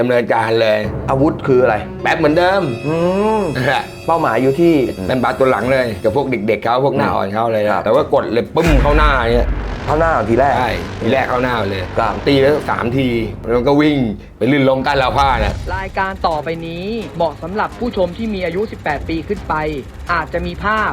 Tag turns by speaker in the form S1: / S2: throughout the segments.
S1: ดำเนินการเลย
S2: อาวุธคืออะไร
S1: แป๊บเหมือนเดิม
S2: อืมเป้าหมายอยู่ที่
S1: เป็นบาสตัวหลังเลยกับพวกเด็กๆเขาพวกหน้าอ่อนเขาเลย
S2: ครั
S1: นะ
S2: บ
S1: แต่ว่ากดเลยปุ้มเข้าหน้าเนี่ย
S2: เข้าหน้าทีแรก
S1: ใช่ทีแรกเข้าหน้าเลย
S2: ครับ
S1: ตีแล้วสามทีแล้วก็วิ่งไปลื่นลงใต้ราวผ้าน่ะ
S3: รายการต่อไปนี้เหมาะสำหรับผู้ชมที่มีอายุ 18 ปีขึ้นไป อาจจะมีภาพ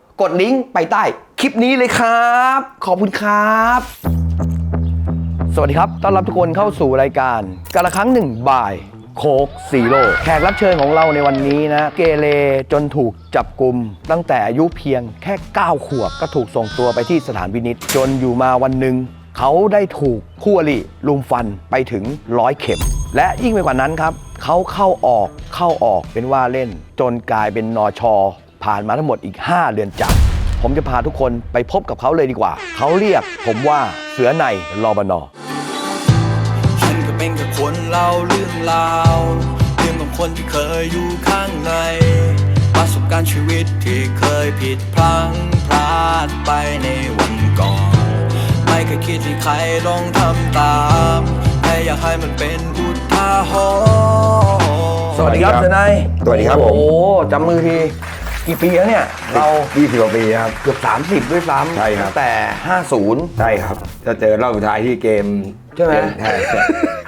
S2: กดลิงก์ไปใต้คลิปนี้เลยครับ ขอบคุณครับ สวัสดีครับ ต้อนรับทุกคนเข้าสู่รายการกันละครั้งหนึ่งบ่ายโคกซีโร่แขกรับเชิญของเราในวันนี้นะ เกเรจนถูกจับกลุ่มตั้งแต่อายุเพียงแค่ 9 ขวบก็ถูกส่งตัวไปที่สถานพินิษจนอยู่มาวันหนึ่งเขาได้ถูกคู่อริลุมฟันไปถึงร้อยเข็ม และยิ่งไปกว่านั้นครับ เขาเข้าออกเข้าออกเป็นว่าเล่น จนกลายเป็นนอชอ ผ่านมาทั้งหมดอีก 5เดือนจำผมจะพาทุกคนไปพบกับเขาเลยดีกว่า เขาเรียกผมว่าเสือในรอบนอ
S4: ฉันก็เป็นแค่คนเล่าเรื่องราวเรื่องของคนที่เคยอยู่ข้างใน ประสบการณ์ชีวิตที่เคยผิดพลั้งพลาดไปในวันก่อน ไม่เคยคิดที่ใครลองทำตามแค่อยากให้มันเป็นอุทาหรณ์
S2: สวัสดีครับเสือนาย
S1: สวัสดีครับผม
S2: โอ้โหจำมือที กี่ปีแล้วเนี่ยเรา
S1: ยี่สิบกว่าปีครับ
S2: เกือบ 30 ด้วยซ้ำ
S1: ใช่ครับ
S2: ตั้งแต่ 50
S1: ใช่ครับ จะเจอรอบสุดท้ายที่เกม
S2: ใช่ไหม
S1: ใช่ใช่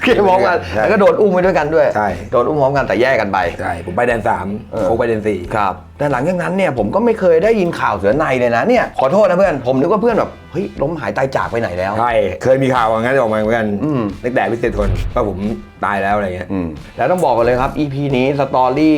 S2: เกี่ยวพร้อมกัน
S1: ใช่
S2: แล้วก็โดนอุ้มไปด้วยกันด้วย
S1: ใช่
S2: โดนอุ้มพร้อมกันแต่แยกกันไป
S1: ใช่ ผมไปแดนสาม
S2: เออ
S1: โค้กไปแดนสี่
S2: ครับ แต่หลังจากนั้นเนี่ยผมก็ไม่เคยได้ยินข่าวเสือในเลยนะเนี่ยขอโทษนะเพื่อนผมนึกว่าเพื่อนแบบเฮ้ยล้มหายตายจากไปไหนแล้ว
S1: ใช่ เคยมีข่าวว่างั้นออกมาเหมือนกัน
S2: อืม
S1: ตั้งแต่พิเศษทนว่าผมตายแล้วอะไรเงี้ย
S2: อืมแล้วต้องบอกกันเลยครับ EP นี้สตอรี่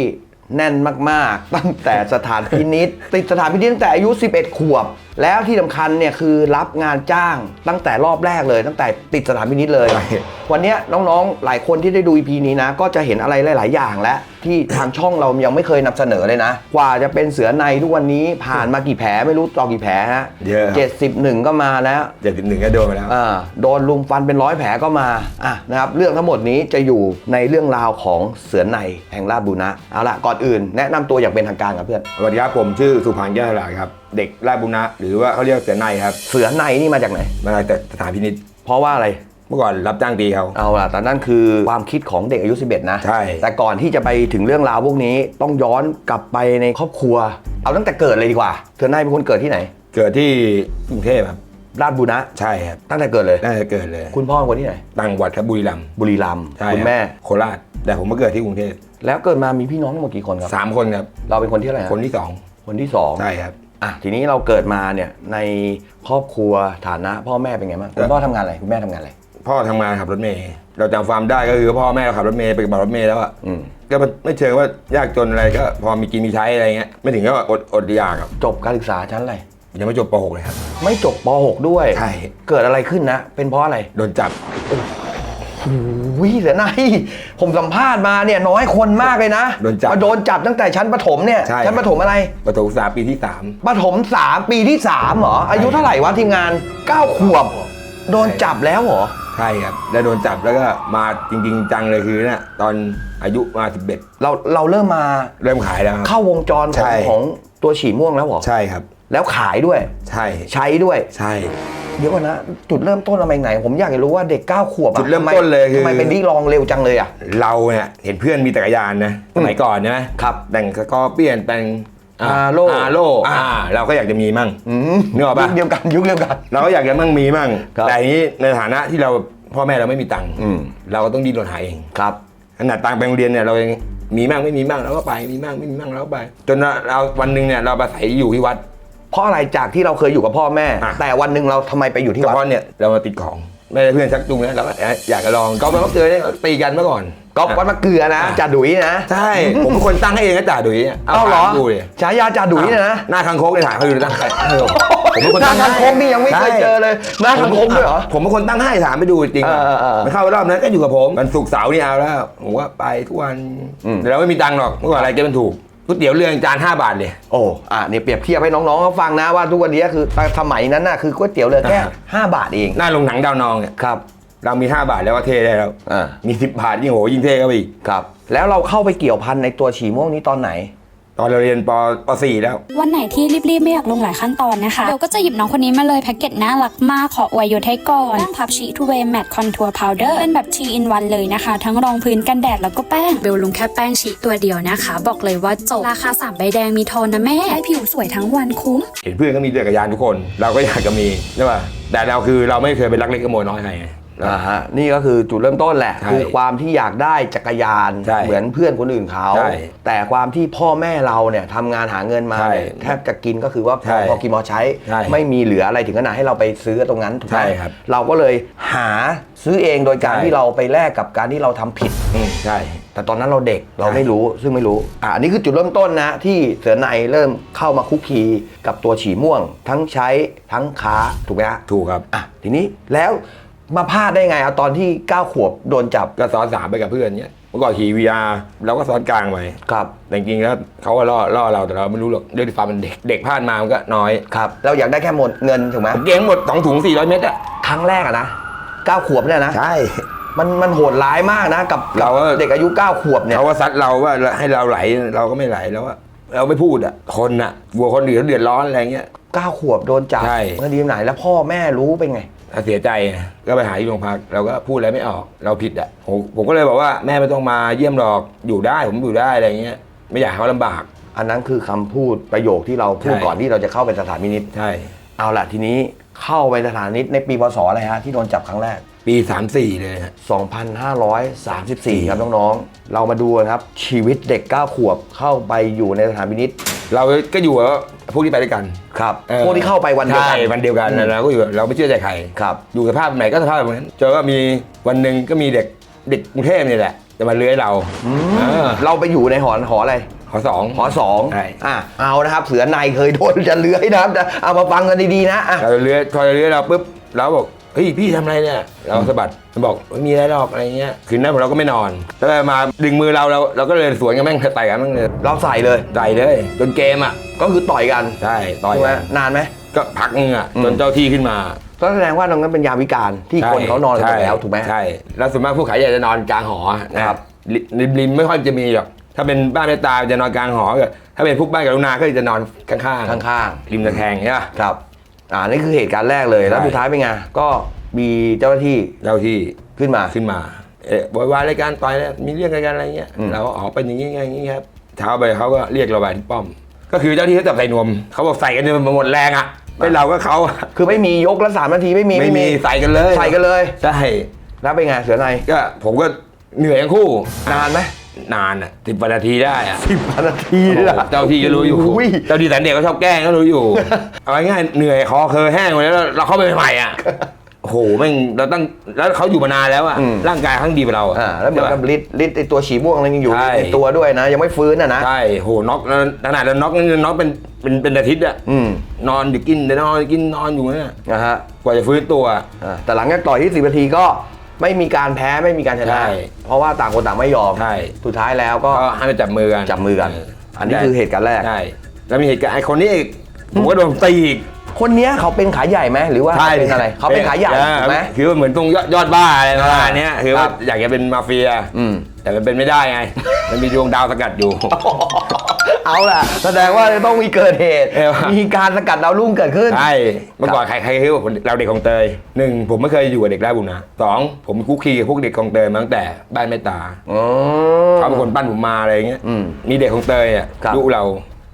S2: แน่นมากๆ ตั้งแต่สถานพินิษติดสถานพินิษตั้งแต่อายุ 11 ขวบ แล้วที่สำคัญเนี่ยคือรับงานจ้างตั้งแต่รอบแรกเลย ตั้งแต่ติดสถานพินิษเลย
S1: ใช่
S2: วันเนี้ยน้องๆ หลายคนที่ได้ดู EP นี้นะ ก็จะเห็นอะไรหลาย ๆ อย่างแล้ว ที่ทางช่องเรายังไม่เคยนำเสนอเลยนะ กว่าจะเป็นเสือในทุกวันนี้ผ่านมากี่แผลไม่รู้ต่อกี่แผลฮะ
S1: เยอะครับ
S2: เจ็ดสิบหนึ่งก็มาแล้ว
S1: เจ็ดสิบหนึ่งก็โดนไปแล้ว
S2: อ่าโดนลุมฟันเป็นร้อยแผลก็มาอะนะครับเรื่องทั้งหมดนี้จะอยู่ในเรื่องราวของเสือในแห่งราชบุรณะเอาละก่อนอื่น แนะนำตัวอย่างเป็นทางการกับเพื่อน
S1: สวัสดีครับผมชื่อสุพานแก้วหลาครับเด็กราชบุรณะหรือว่าเขาเรียกเสือในครับ
S2: เสือในนี่มาจากไหน
S1: มาจากสถานพินิษ
S2: เพราะว่าอะไร
S1: เมื่อก่อนรับจ้างตีเขา
S2: เอาล่ะแต่นั่นคือความคิดของเด็กอายุ 11 นะ
S1: ใช่
S2: แต่ก่อนที่จะไปถึงเรื่องราวพวกนี้ต้องย้อนกลับไปในครอบครัว เอาตั้งแต่เกิดเลยดีกว่าเสือในเป็นคนเกิดที่ไหน
S1: เกิดที่กรุงเทพครับ
S2: ราชบุรณะ
S1: ใช่ครับ
S2: ตั้งแต่เกิดเลย
S1: น่าจะเกิดเลย
S2: คุณพ่อเป็นคนที่ไหน
S1: ต่างจังหวัดครับบุรีรัมย์
S2: บุรีรัมย์
S1: ใช่
S2: คุณ
S1: รับ
S2: แม่
S1: โคราช แต่ผมมาเกิดที่กรุงเทพ
S2: แล้วเกิดมามีพี่น้องทั้งหมดกี่คนครับ
S1: สามคนครับ
S2: เราเป็นคนที่เท่าไหร่ฮะ
S1: คนที่สอง
S2: คนที่สอง
S1: ใช่ครับ
S2: อะทีนี้เราเกิดมาเนี่ยในครอบครัวฐานะ พ่อแม่เป็นไงบ้างคุณพ่อทำงานอะไรคุณแม่ทำงานอะไร
S1: พ่อทำงานขับรถเมย์เราจำความได้ก็คือพ่อแม่ขับรถเมย์ไปกับรถเมย์แล้วอะ
S2: อืม
S1: ก็ไม่เชิงว่ายากจนอะไรก็พอมีกินมีใช้อะไรเงี้ยไม่ถึงก็อดอดอยากครับ
S2: จบการศึกษาชั้นอะไร
S1: ยังไม่จบป .6 เลยครับ
S2: ไม่จบป .6 ด้วย
S1: ใช่
S2: เกิดอะไรขึ้นนะ เป็นเพราะอะไร
S1: โดนจับ
S2: วิเสือในผมสัมภาษณ์มาเนี่ยน้อยคนมากเลยนะ
S1: โดนจับ
S2: มาโดนจับตั้งแต่ชั้นประถมเนี่ย
S1: ใช่
S2: ชั้นประถมอะไร
S1: ประถมศึกษาปีที่สาม
S2: ประถมสามปีที่สามเหรออายุเท่าไหร่วะทีมงานเก้าขวบ โดนจับแล้วเหรอ
S1: ใช่ครับ แล้วโดนจับแล้วก็มาจริง ๆ จังเลยคือเนี่ยตอนอายุมาสิบเอ็ด
S2: เราเราเริ่มมา
S1: เริ่มขายแล้วครับ
S2: เข้าวงจรข
S1: ใช่
S2: องของตัวฉี่ม่วงแล้วเหรอ
S1: ใช่ครับ
S2: แล้วขายด้วย
S1: ใช่
S2: ใช้ด้วย
S1: ใช่
S2: เดี๋ยวก่อนนะ จุดเริ่มต้นมาจากไหน ผมอยากจะรู้ว่าเด็ก9ขวบอะ
S1: จุดเริ่มต้นเลยคือ
S2: ทำไมเป็นที่รองเร็วจังเลยอะ
S1: เราเนี่ยเห็นเพื่อนมีจักรยานนะสมัยก่อนนะ ครับแต่งสกอร์เปียนแต่ง
S2: อาโล่
S1: อาโล
S2: อ่า
S1: อ่าเราก็อยากจะมีมั่ง
S2: อืม
S1: นึกออกปะ
S2: ยุคเดียวกันยุคเดียวกัน
S1: เราก็อยากจะมั่งมีมั่ง
S2: ครับ
S1: แต่อันนี้ในฐานะที่เราพ่อแม่เราไม่มีตังค์
S2: อืม
S1: เราก็ต้องดิ้นรนหาเอง
S2: ครับ
S1: ขนาดตังค์ไปโรงเรียนเนี่ยเราเองมีมั่งไม่มีมั่งเราก็ไปมีมั่งไม่มีมั่งเราก็ไป จนเราวันหนึ่งเนี่ยเราไปอาศัยอยู่ที่วัด
S2: เพราะอะไรจากที่เราเคยอยู่กับพ่อแม่
S1: อะ
S2: แต่วันหนึ่งเราทำไมไปอยู่ที่
S1: เฉ
S2: วัด
S1: พาะเนี่ยเรามาติดของไม่ได้เพื่อนชักจูงนะเราก็อยากจะลองก็มาเจอเนี่ยตีกันเมื่อก่อน
S2: ก็วัดมะเกลือนะ
S1: อะ
S2: จ่าดุยนะ
S1: ใช่ ผมเป็นคนตั้งให้เองนะจ่าดุย
S2: เอาเหรอ
S1: ถมดูเลย
S2: ฉายาจ่าดุยเนยนะ
S1: หน้าคังคกในถ่ายเขาอยู่ในตั้งใครผมเป็นคน
S2: หน้า
S1: ตั้ง
S2: ทาง
S1: ให้
S2: โค้งนี่ยังไม่เคย
S1: ใช่
S2: เจอเลยหน้าทางโค้งด้วยเหรอ
S1: ผมเป็นคนตั้งให้ถามไปดูจริงๆ
S2: เออเออเออ
S1: มันเข้ารอบนั้นก็อยู่กับผมมันศุกร์เสาร์นี่เอาแล้วผมว่าไปทุกวัน
S2: อืม
S1: แต่เราไม่มีตังค์หรอกเมื่อก่อนอะไรจะเป็นถูก ก๋วยเตี๋ยวเรือจาน5บาทเลย
S2: โอ้อะเนี่ยเปรียบเทียบให้น้องๆเขาฟังนะว่าทุกวันนี้คือสมัยนั้นน่ะคือก๋วยเตี๋ยวเรือแค่
S1: อ่า
S2: 5บาทเอง
S1: หน้าลงหนังดาวนองเนี่ย
S2: ครับ
S1: เรามี 5 บาทแล้วก็เท่ได้แล้ว
S2: อ่า
S1: มี 10 บาทยิ่งโหยิ่งเท่เข้าไปอีก
S2: ครับ แล้วเราเข้าไปเกี่ยวพันในตัวฉี่ม่วงนี้ตอนไหน
S1: ตอนเราเรียนปป .4 แล้ว
S5: วันไหนที่รีบๆ ไม่อยากลงหลายขั้นตอนนะคะเบลก็จะหยิบน้องคนนี้มาเลยแพ็กเกจน่ารักมากขออวยยศให้ก่อนแป้งพับชีทูเวย์แมตต์คอนทัวร์พาวเดอร์เป็นแบบ t อินวันเลยนะคะ ทั้งรองพื้นกันแดดแล้วก็แป้ง เบลลงแค่แป้งชีตัวเดียวนะคะ บอกเลยว่าจบ ราคา 3 ใบแดงมีโทนนะแม่ให้ผิวสวยทั้งวันคุ้ม
S1: เห็นเพื่อนก็มีจักรยานทุกคน เราก็อยากจะมีใช่ป่ะแต่เราคือเราไม่เคยเป็นรักเล็กขโมยน้อยใคร ไง
S2: อ่าฮะนี่ก็คือจุดเริ่มต้นแหละ
S1: ใช่
S2: คือความที่อยากได้จักรยาน
S1: ใช่
S2: เหมือนเพื่อนคนอื่นเขา
S1: ใช่
S2: แต่ความที่พ่อแม่เราเนี่ยทำงานหาเงินมา
S1: ใช่
S2: เนี่ยแทบจะกินก็คือว่าพ
S1: ใช่
S2: อพอกินพอใช้
S1: ใช่
S2: ไม่มีเหลืออะไรถึงขนาดให้เราไปซื้อตรงนั้นถูกไหม
S1: ใช่ครับ
S2: เราก็เลยหาซื้อเองโดยการ
S1: ใช่
S2: ที่เราไปแลกกับการที่เราทำผิด
S1: อืมใช่
S2: แต่ตอนนั้นเราเด็กเรา
S1: ใช่
S2: ไม่รู้ซึ่งไม่รู้อ่าอันนี้คือจุดเริ่มต้นนะ ที่เสือในเริ่มเข้ามาคุกคีกับตัวฉี่ม่วง ทั้งใช้ทั้งค้าถูกไหมฮะ
S1: ถูกครับ
S2: อะทีนี้แล้ว มาพลาดได้ไงเอาตอนที่ 9 ขวบโดนจับ
S1: ก็ซ้อนสามไปกับเพื่อนเนี้ยเมื่อก่อนขี่ VR เราก็ซ้อนกลางไป
S2: ครับ
S1: แต่จริงๆแล้วเขาก็ล่อล่อเราแต่เราไม่รู้หรอกด้วยความเป็นเด็กเด็กพลาดมามันก็น้อย
S2: ครับ เราอยากได้แค่หมดเงินถูกไหม
S1: ผมเก่งหมดสองถุง400 เมตรอะ
S2: ครั้งแรกอะนะ 9 ขวบเนี่ยนะ
S1: ใช่
S2: มันมันโหดร้ายมากนะกับ
S1: เราก็
S2: เด็กอายุ 9 ขวบเนี่ย
S1: เขาก็ซัดเราว่าให้เราไหลเราก็ไม่ไหลแล้วว่าเราไม่พูดอะคนอะกลัวคนอื่นเดือดร้อนอะไรเงี้ย
S2: 9 ขวบโดนจับ
S1: ใช่
S2: เมื่อดีไหนแล้วพ่อแม่รู้เป็นไง
S1: ถ้า เสียใจก็ไปหาที่โรงพักเราก็พูดอะไรไม่ออกเราผิดอะผมผมก็เลยบอกว่าแม่ไม่ต้องมาเยี่ยมหรอกอยู่ได้ผมอยู่ได้อะไรเงี้ยไม่อยากให้เขาลำบาก
S2: อันนั้นคือคำพูดประโยคที่เราพูด
S1: ใช่
S2: ก่อนที่เราจะเข้าไปสถานพินิษ
S1: ใช่
S2: เอาล่ะทีนี้เข้าไปสถานพินิษในปีพศอะไรฮะที่โดนจับครั้งแรก
S1: ปี 34 เลยฮะ
S2: 2534 ครับน้องๆ เรามาดูกันครับ ชีวิตเด็ก 9 ขวบเข้าไปอยู่ในสถานพินิษ
S1: เราก็อยู่กับพวกที่ไปด้วยกัน
S2: ครับ
S1: เออ
S2: พวกที่เข้าไปวันเดียวกัน
S1: ใช่วันเดียวกัน
S2: อืม
S1: เราก็อยู่เราไม่เชื่อใจใคร
S2: ครับ
S1: อยู่สภาพไหนก็สภาพแบบนั้นเจอว่ามีวันหนึ่งก็มีเด็กเด็กกรุงเทพนี่แหละจะมาเลื้อยเราเออ
S2: เราไปอยู่ในหอหออะไร
S1: ขอสอง
S2: หอสอง
S1: ใช่
S2: อะเอานะครับ เสือในเคยโดนจะเลื้อยนะครับแต่เอามาฟังกันดีๆนะอะ
S1: เราเลื้อยพอเลื้อยเราปุ๊บเราบอก เฮ้ยพี่ทำอะไรเนี่ย เราสะบัดมันบอกไม่มีอะไรหรอกอะไรเงี้ยคืนนั้นเราก็ไม่นอนแล้วมาดึงมือเราเราเราก็เลยสวนกันแม่งไต่กันแม่งเลย
S2: เราใส่เลย
S1: ไต่เลยจนเกมอะ
S2: ก็คือต่อยกัน
S1: ใช่ต่อย
S2: ใช่ไหม
S1: กัน
S2: นานไหม
S1: ก็พักนึงอะ
S2: อืม
S1: จนเจ้าที่ขึ้นมา
S2: ก็แสดงว่าตรงนั้นเป็นยามวิการที่
S1: ใช่
S2: คนเขานอนกัน
S1: ใช่
S2: แล้วถูกไหม
S1: ใช่แล้วส่วนมากผู้ขายใหญ่จะนอนกลางหอนะครับ ริมริมไม่ค่อยจะมีหรอกถ้าเป็นบ้านเมตตาจะนอนกลางหอถ้าเป็นพวกบ้านกรุณาก็จะนอนข้างๆ
S2: ข้าง
S1: ริมตะแคงใช่ปะ
S2: ๆครับ อ่านี่คือเหตุการณ์แรกเลย แล้ว
S1: ใช่
S2: สุดท้ายเป็นไง ก็มีเจ้าหน้าที่
S1: เจ้าที่
S2: ขึ้นมา
S1: ขึ้นมาเอะบอยวายรายการต่อยแล้วมีเรื่องอะไรกันอะไรเงี้ย
S2: อืม
S1: เราก็อ๋อเป็นอย่างนี้ไงอย่างนี้ครับเช้าไปเขาก็เรียกเราไปที่ป้อม ก็คือเจ้าที่เขาจับใส่นวมเขาบอกใส่กันจนหมดแรงอะไม่เราก็เขาอะ
S2: คือไม่มียกละสามนาทีไม่มี
S1: ไม่มีใส่กันเลย
S2: ใส่กันเลย
S1: ใช่
S2: แล้วเป็นไงเสือใน
S1: ก็ผมก็เหนื่อยทั้งคู่
S2: นานไหม
S1: นานอะสิบนาทีได้อะ
S2: สิบนาทีเลยอะ
S1: เจ้าที่ก็รู้อยู่
S2: อุ้ย
S1: เจ้าที่สันเด็กก็ชอบแกล้งก็รู้อยู่ เอาง่ายๆเหนื่อยคอเคยแห้งหมดแล้วเราเข้าไปใหม่ๆอะโอ้โหแม่งเราตั้งแล้วเขาอยู่มานานแล้วอะ
S2: อืม
S1: ร่างกายเขาดีกว่าเรา
S2: อ่าแล้วเหมือนกับ
S1: ใช่ปะ
S2: ลิตรลิตรไอตัวฉี่ม่วงอะไรยังอยู่
S1: ใช่
S2: ในตัวด้วยนะ ยังไม่ฟื้นอะนะ
S1: ใช่โหน็อกแล้วขนาดเราน็อกนั่นน็อกเป็นเป็นเป็นอาทิตย์อะ
S2: อืม
S1: นอนอยู่กินแต่นอนกินนอนอยู่นั่นน่ะ
S2: นะฮะ
S1: กว่าจะฟื้นตัว
S2: อ่าแต่หลังจากต่อยที่สิบนาทีก็ ไม่มีการแพ้ไม่มีการชนะ
S1: ใช่
S2: เพราะว่าต่างคนต่างไม่ยอม
S1: ใช่
S2: สุดท้ายแล้วก็
S1: ก็ให้มาจับมือกัน
S2: จับมือกัน
S1: เอั
S2: นนี้คือเหตุการณ์แรก
S1: ใช่แล้วมีเหตุการณ์ไอ้คนนี้อีกผมก็โดนตีอีก
S2: คนเนี้ยเขาเป็นขายใหญ่ไหมหรือว่าเขาเป็นอะไร เขาเป็นขายใหญ่
S1: ออ
S2: ถูกไหม
S1: คือว่าเหมือนตรงยอดยอดบ้าอะไรประมาณเนี้ยคือ
S2: ค
S1: ว่า
S2: รับ
S1: อยากจะเป็นมาเฟีย
S2: อืม
S1: แต่มันเป็นไม่ได้ไง มันมีดวงดาวสกัดอยู่
S2: เอาล่ะ แสดงว่าจะต้องมีเกิดเหตุ
S1: เออ
S2: มีการสกัดดาวรุ่งเกิดขึ้น
S1: ใช่ เมื่อก่อนใครใครคือว่าผมเราเด็กของเตยหนึ่งผมไม่เคยอยู่กับเด็กราชบุญนะสองผมคุกคีกับพวกเด็กของเตยมาตั้งแต่บ้านเมตตา
S2: อ๋อ
S1: เขาเป็นคนปั้นผมมาอะไรเงี้ย
S2: อืม
S1: มีเด็กของเตยอะ
S2: ครับ
S1: ลูกเรา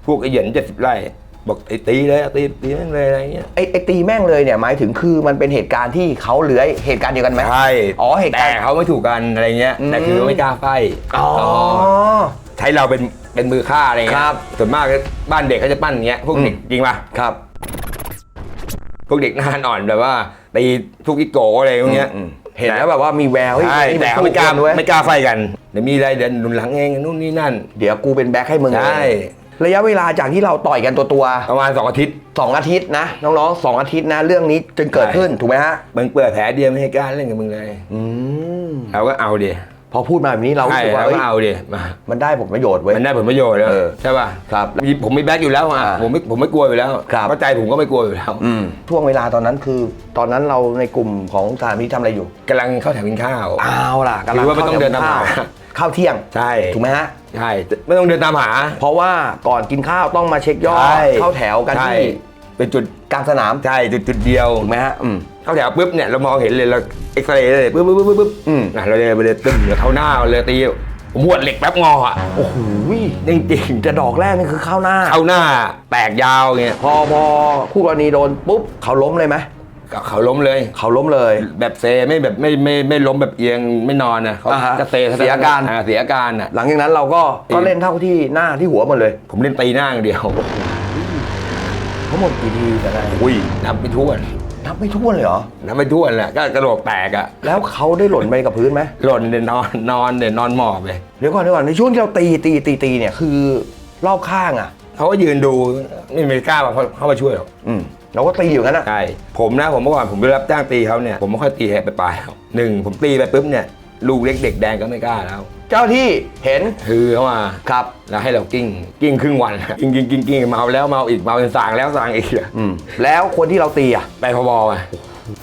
S1: พวกไอ้เหยินเจ็ดสิบไร่บอกไอ้ตีเลยอะตีตีแม่งเลยอะไรเงี้ย
S2: ไอ้ไอ้ตีแม่งเลยเนี่ยหมายถึงคือมันเป็นเหตุการณ์ที่เขาเลื้อยเหตุการณ์เดียวกันไหม
S1: ใช่
S2: อ๋อเหตุการณ์
S1: แต่เขาไม่ถูกกันอะไรเงี้ย
S2: อืม
S1: แต่คือไม่กล้าไฟ
S2: อ๋อ
S1: ใช้เราเป็น เป็นมือฆ่าอะไรเงี้ย
S2: ครับ
S1: ส่วนมากบ้านเด็กเขาจะปั้นอย่างเงี้ยพวกเด็ก
S2: อืม
S1: จริงป่ะ
S2: ครับ
S1: พวกเด็กหน้าอ่อนแบบว่าตีทุกอีโกอะไรพวกเงี้ย
S2: อืมเห็นแล้วแบบว่ามีแววเฮ้ย
S1: ใช่
S2: นี่น
S1: แต่เขาไม่กล้า
S2: สู้คนเว้ย
S1: ไม่กล้าไฟกันเดี๋ยวมีอะไรเดี๋ยวหนุนหลังเองนู่นนี่นั่น
S2: เดี๋ยวกูเป็นแบ็คให้มึง
S1: ใช่
S2: ระยะเวลาจากที่เราต่อยกันตัวตัว
S1: ประมาณสองอาทิตย์
S2: ๆสองอาทิตย์นะน้องๆสองอาทิตย์นะ เรื่องนี้จึงเกิดขึ้นถูกไหมฮะ
S1: มึงเปิดแผลเดียวไม่ให้กล้าเล่นกับมึงเลย
S2: อืม
S1: เราก็เอาดิ
S2: พอพูดมาแบบนี้เรารู้
S1: ใช่
S2: สึกว่า
S1: เรา
S2: เอ้
S1: ก็
S2: ย
S1: เอาดิมา
S2: มันได้ผลประโยชน์เว้ย
S1: มันได้ผลประโยชน์แล้ว
S2: เออ
S1: ใช่ป่ะ
S2: ครับ
S1: ผมมีแบ็คอยู่แล้วอะ
S2: อ่า
S1: ผมไม่ผมไม่กลัวอยู่แล้ว
S2: ครับ
S1: เพราะใจผมก็ไม่กลัวอยู่แล้ว
S2: อืมช่วงเวลาตอนนั้นคือ ตอนนั้นเราในกลุ่มของสถานพิทำอะไรอยู่
S1: กำลังเข้าแถวกินข้าว
S2: เอาล่ะกำลัง
S1: หรือว่าไม่ต้องเดินตาม
S2: ข้าว
S1: หา
S2: ข้าวเที่ยง
S1: ใช่
S2: ถูกไหมฮะ
S1: ใช่ไม่ต้องเดินตามหา
S2: เพราะว่าก่อนกินข้าวต้องมาเช็คยอด
S1: ใช่
S2: เข้าแถวกัน
S1: ใช่
S2: ที่
S1: เป็นจุด
S2: กลางสนาม
S1: ใช่จุดจุดเดียว
S2: ถูกไหมฮะอืม
S1: เข้าแถวปุ๊บเนี่ยเรามองเห็นเลยเราเอ็กซเรย์เลยปุ๊บปุ๊บปุ๊บปุ๊บ
S2: อืม
S1: อะเราเลยไปเลยตึ้งเดี๋ยวเข้าหน้าเลยตีผมหวดเหล็กแป๊บงออะ
S2: โอ้โห
S1: จริงจริง
S2: จะดอกแรกนี่คือเข้าหน้า
S1: ๆเข้าหน้าแตกยาวเงี้ย
S2: พอพอคู่กรณีโดนปุ๊บเขาล้มเลยไหม
S1: ก็เขาล้มเลย
S2: เขาล้มเลย
S1: แบบเซไม่แบบไม่ไม่ไม่ล้มแบบเอียงไม่นอนนะเขา
S2: อ่าฮะ
S1: จะเซ
S2: เสียอาการ
S1: เสียอาการอะ
S2: หลังจากนั้นเราก็ก็เล่นเท่าที่หน้าที่หัวหมดเลย
S1: ผมเล่นตีหน้าอย่างเดียว
S2: ทั้ง หมดกี่ทีแต่ละ
S1: อุ้ยนับไม่ถ้วน
S2: นับไม่ถ้วนเลยเหรอ
S1: นับไม่ถ้วนแหละก็กระโดดแตกอะ
S2: แล้วเขาได้หล่นไปกับพื้นไหม
S1: หล่นเดินนอนนอนเดินนอนหมอบเลย
S2: เดี๋ยวก่อนเดี๋ยวก่อนในช่วงที่เราตีตีตีตีเนี่ยคือรอบข้างอะ
S1: เขาก็ยืนดูไม่มีกล้ามาเข้ามาช่วยหรอก
S2: อืมเราก็ตีอยู่งั้นอะ
S1: ใช่ผมนะผมเมื่อก่อนผมไปรับจ้างตีเขาเนี่ยผมไม่ค่อยตีแหกไปปลายๆหรอกหนึ่งผมตีไปปุ๊บเนี่ยลูกเล็กเด็กแดงก็ไม่กล้าแล้ว
S2: เจ้าที่เห็น
S1: คือเขามา
S2: ครับ
S1: แล้วให้เรากิ้งกิ้งครึ่งวันกิ้งกิ้งกิ้งกิ้งเมาแล้วเมาอีกเมาจนสางแล้วสางอีกอะ
S2: อืมแล้วคนที่เราตีอะ
S1: ไปพบอะ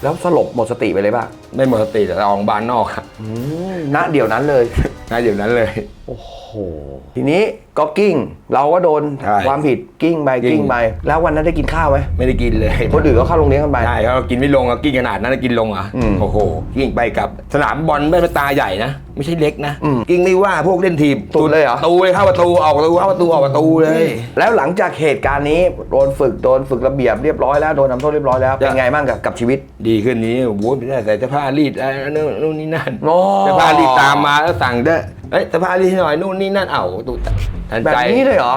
S2: แล้วสลบหมดสติไปเลยป่ะ
S1: ไม่หมดสติแต่ออกบานนอกอะ
S2: อืมณเดี๋ยวนั้นเลย
S1: นะเดี๋ยวนั้นเลย
S2: โอ้โหทีนี้ ก็กิ้ง เราก็โดน
S1: ใช่
S2: ความผิดกิ้งไป
S1: กิ้ง
S2: กิ้งไป แล้ววันนั้นได้กินข้าวไหม
S1: ไม่ได้กินเลย
S2: คนอื่นก็เข้าโรงเรียนกันไป
S1: ใช่เขากินไม่ลงอะกิ้งขนาดนั้นกินลงเหรอะ
S2: อืม
S1: โอ้โหกิ้งไปกับสนามบอลไม่เป็นตาใหญ่นะ ไม่ใช่เล็กนะ
S2: อืม
S1: กิ้งไม่ว่าพวกเล่นทีม
S2: ตุดเลยเหรอ
S1: ตูเลยเข้าประตูออกประตูเข้าประตูออกประตูเลย
S2: แล้วหลังจากเหตุการณ์นี้โดนฝึกโดนฝึกระเบียบเรียบร้อยแล้วโดนทำโทษเรียบร้อยแล้วเป็นไงบ้างกับกับชีวิต
S1: ดีขึ้นนี้โอ้โหไม่ได้ใส่เสื้อผ้ารีดอะไรนู่นนู่นนี่นั่น
S2: โอ้
S1: เสื้อผ้ารีดตามมาแล้วสั่งได้เอ้ยเสื้อผ้ารีดให้หน่อยนู่นนี่นั่นเอ้าตูทัน
S2: แบบ
S1: ใจ
S2: นี้เลยเหรอ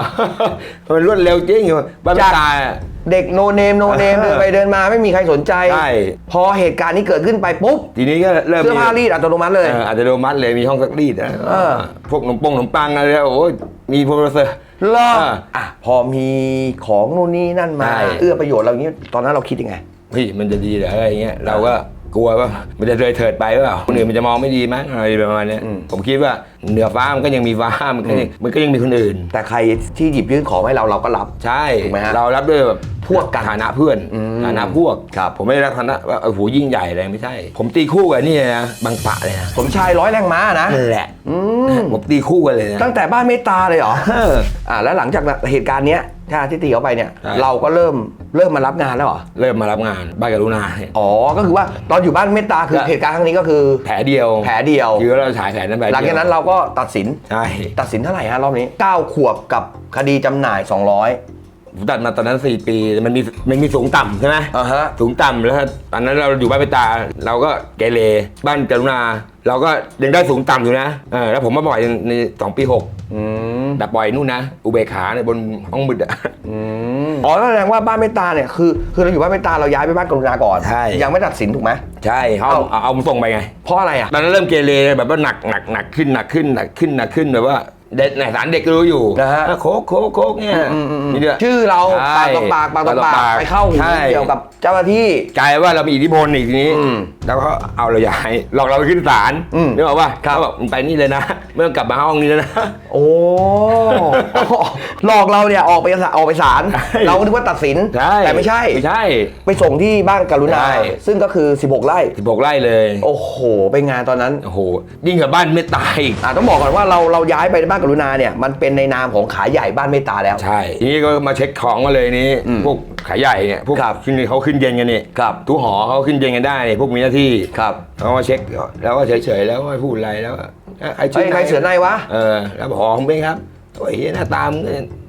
S1: มันรวดเร็วจริงอยู่บ้านไม่
S2: จาก
S1: ตายอะ
S2: เด็กโนเนมโนเนม
S1: เออ
S2: เดินไปเดินมาไม่มีใครสนใจ
S1: ใช่
S2: พอเหตุการณ์นี้เกิดขึ้นไปปุ๊บ
S1: ทีนี้ก็เริ่ม
S2: เสื้อผ้ารีดอัตโนมัติเลย
S1: เอออาจจะโดมัดเลยมีห้องซักรีดนะ
S2: เออ
S1: พวกขนมปงขนมปังอะไรโอ้ยมีโปรเซอร์
S2: เหรอ
S1: เออ
S2: อะพอมีของนู่นนี่นั่นมา
S1: ใช่
S2: เอื้อประโยชน์เราอย่างนี้ตอนนั้นเราคิดยังไง
S1: เฮ้ยมันจะดีเหรออะไรเงี้ยเราก็ กลัวว่ามันจะเลยเถิดไปหรือเปล่าคนอื่นมันจะมองไม่ดีมั้งอะไรประมาณเนี้ย
S2: อืม
S1: ผมคิดว่าเหนือฟ้ามันก็ยังมีฟ้ามันก็ยังมันก็ยังมีคนอื่น
S2: แต่ใครที่หยิบยื่นของให้เราเราก็รับ
S1: ใช่
S2: ถูกไหมฮะ
S1: เรารับด้วยแบบ
S2: พ วกกัน
S1: ฐานะเพื่อน
S2: อืม
S1: ฐานะพวก
S2: ครับ
S1: ผมไม่ได้รักฐานะว่าโอ้โหยิ่งใหญ่อะไรไม่ใช่ ผมตีคู่กับนี่นะบางปะเลยนะ
S2: สมชายร้อยแรงม้านะ
S1: นั่นแหละ
S2: อืม
S1: ผมตีคู่กันเลยนะ
S2: ตั้งแต่บ้านเมตตาเลยเหรอ
S1: เออ
S2: อ่าแล้วหลังจากเหตุการณ์เนี้ยถ้าที่ตีเขาไปเนี่ย
S1: ใช่
S2: เราก็เริ่มเริ่มมารับงานแล้วเหรอ
S1: เริ่มมารับงานบ้านกรุณาเนี่ย
S2: อ๋อก็คือว่าตอนอยู่บ้านเมตตาคือ
S1: ใช่
S2: เหตุการณ์ครั้งนี้ก็คือ
S1: แผลเดียว
S2: แผลเดียว
S1: คือเราฉายแผลนั้นไป
S2: หลังจากนั้นเราก็ตัดสิน
S1: ใช่
S2: ตัดสินเท่าไหร่ฮะรอบนี้ 9 ขวบกับคดีจำหน่าย 200
S1: ผมตัดมาตอนนั้น 4 ปี มันมีมันมีสูงต่ำใช่ไหม
S2: อ่าฮะ
S1: สูงต่ำแล้วตอนนั้นเราอยู่บ้านเปตา เราก็เกเรบ้านกรุณา เราก็ยังได้สูงต่ำอยู่นะเออแล้วผมมาบ่อยในสองปีหก
S2: อืม
S1: แบบปล่อยนู่นนะ อุเบกขาในยบนห้องมืดอะ
S2: อืมอ๋อแสดงว่าบ้านเมตตาเนี่ยคือคือเราอยู่บ้านเมตตาเราย้ายไปบ้านกรุณาก่อน
S1: ใช่
S2: ยังไม่ตัดสินถูกไหม
S1: ใช่เขาเอาเอาเอามาส่งไปไง
S2: เพราะอะไรอะ
S1: ตอนนั้นเริ่มเกเรแบบว่าหนักหนักหนักขึ้นหนักขึ้นหนักขึ้นหนักขึ้นแบบว่า เด็กในสารเด็กก็รู้อยู่
S2: นะฮะ
S1: โคกโคกโคกเนี่ย
S2: อืมอืมอืม
S1: นี่เด้อ
S2: ชื่อเรา
S1: ใช่
S2: ปากต่อปากปากต่อ
S1: ปากต่อ
S2: ปาก
S1: ปาก
S2: ไปเข้าหู
S1: ใช่
S2: เกี่ยวกับเจ้าหน้าที่
S1: กลายว่าเรามีอิทธิพลอีกทีนี้
S2: อืม
S1: แล้วก็เอาเราย้ายหลอกเราไปขึ้นศาล
S2: อืม
S1: นึกออกป่ะ
S2: ครับ
S1: เขาบอกมึงไปนี่เลยนะไม่ต้องกลับมาห้องนี้แล้วนะ
S2: โอ้ หลอกเราเนี่ยออกไปศาลออกไปศาล
S1: ใช่
S2: เราก็นึกว่าตัดสิน
S1: ใช่
S2: แต่ไม่ใช่
S1: ไม่ใช่
S2: ไปส่งที่บ้านกรุณา
S1: ใช่
S2: ซึ่งก็คือ 16 ไร่
S1: 16ไร่เลย
S2: โอ้โห ไปงานตอนนั้น
S1: โอ้โหยิ่งกับบ้านไม่ตายอีก
S2: อะต้องบอกก่อนว่าเราเราย้ายไปบ้านกรุณาเนี่ยมันเป็นในนามของขายใหญ่บ้านเมตตาแล้ว
S1: ใช่ ทีนี้ก็มาเช็คของมาเลยนี้
S2: อืม
S1: พวกขายใหญ่เนี่ย พวก
S2: ครับ
S1: ขึ้นเขาขึ้นเย็นกันนี่
S2: ครับ
S1: ตู้หอเขาขึ้นเย็นกันได้นี่พวกมีหน้าที่
S2: ครับ
S1: เขามาเช็คแล้วก็เฉยๆแล้วก็ไม่พูดอะไรแล้วก็เอ้ยใคร
S2: เฮ้ยใครเสือในวะ
S1: เออ แล้วบอกอ๋อผมเองครับโอ้ยหน้าตาม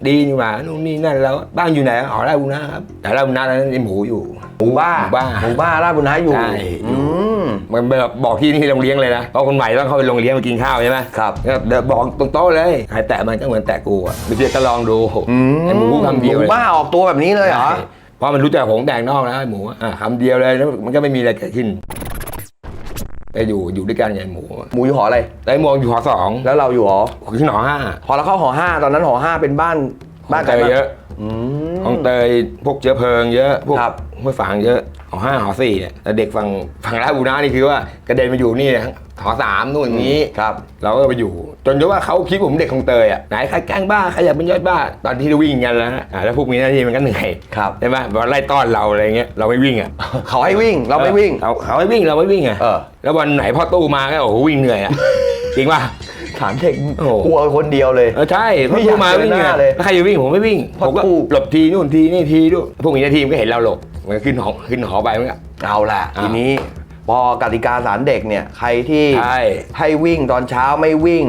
S1: ดีนี่หว่านู่นนี่นั่นแล้วบ้านอยู่ไหนอ๋อราบุรณะครับแต่ราบุรณะนั้นมีหมูอยู่
S2: หมูบ้า
S1: หมูบ้า
S2: หมูบ้าราชบุรณะอยู่
S1: ใช่
S2: อืม
S1: มันแบบบอกที่นี่โรงเลี้ยงเลยนะเพราะคนใหม่ต้องเข้าไปโรงเลี้ยงมากินข้าวใช่ไหม
S2: ครับ
S1: ก็เดี๋ยวบอกตรงโต๊ะเลยใครแตะมันก็เหมือนแตะกูอะไม่เชื่อก็ลองดูไอ้หมูคำเดียว
S2: หมู
S1: เลย
S2: บ้าออกตัวแบบนี้เลยเหรอ
S1: ใช่เพราะมันรู้จักผงแดงนอกแล้วไอ้หมูอะอะคำเดียวเลยแล้วมันก็ไม่มีอะไรเกิดขึ้นไปอยู่อยู่ด้วยกันไงหมู
S2: หมูอยู่หออะไร
S1: ไอ้หมวงอยู่หอสอง
S2: แล้วเราอยู่หอ
S1: ขึ้นหอห้า
S2: พอเราเข้าหอห้าตอนนั้นหอห้าเป็นบ้านบ้าน
S1: เต
S2: ใคร
S1: ย
S2: บ้าง
S1: เยอะ
S2: อืม
S1: ของเตยพวกเชื้อเพลิงเยอะพวก
S2: ครับ
S1: ห้วยฝางเยอะ หอห้าหอสี่เนี่ยแต่เด็กฝั่งฝั่งราชบุรีนี่คือว่ากระเด็นมาอยู่นี่หอสามนู่นนี้
S2: ครับ
S1: เราก็ไปอยู่ จนจนว่าเขาคิดผมเด็กของเตยอะไหนใครแกล้งบ้าใครอยากเป็นยอดบ้าตอนที่เราวิ่งกันแล้วนะอ่าแล้วพวกมีหน้าที่มันก็เหนื่อย
S2: ครับ
S1: ใช่ไหมแบบว่าไล่ต้อนเราอะไรเงี้ยเราไม่วิ่งอะ
S2: เขาให้วิ่งเราไม่วิ่ง
S1: เขาเขาให้วิ่งเราไม่วิ่งอะ
S2: เออ
S1: แล้ววันไหนพ่อตู้มาก็โอ้โหวิ่งเหนื่อยอะจริงป่ะ
S2: ถามเด็ก
S1: โอ้โห
S2: กลัวคนเดียวเลย
S1: เออใช่
S2: ไม่
S1: พ่อ
S2: อยาก
S1: ตู้มาวิ่ง
S2: เจอห
S1: เหนื่
S2: น้า
S1: อย
S2: เลย
S1: แล้วใครจะวิ่งผมไม่วิ่ง
S2: พ่อ
S1: ผมก็
S2: ตู้
S1: หลบทีนู่นทีนี่ทีด้วยพวกมีหน้าที่มันก็เห็นเราหลบ มันก็ขึ้นหอขึ้นหอไปมันก็
S2: เอาล่ะ
S1: อ่า
S2: ทีนี้พอกติกาสารเด็กเนี่ย ใครที่
S1: ใช่
S2: ให้วิ่งตอนเช้าไม่วิ่ง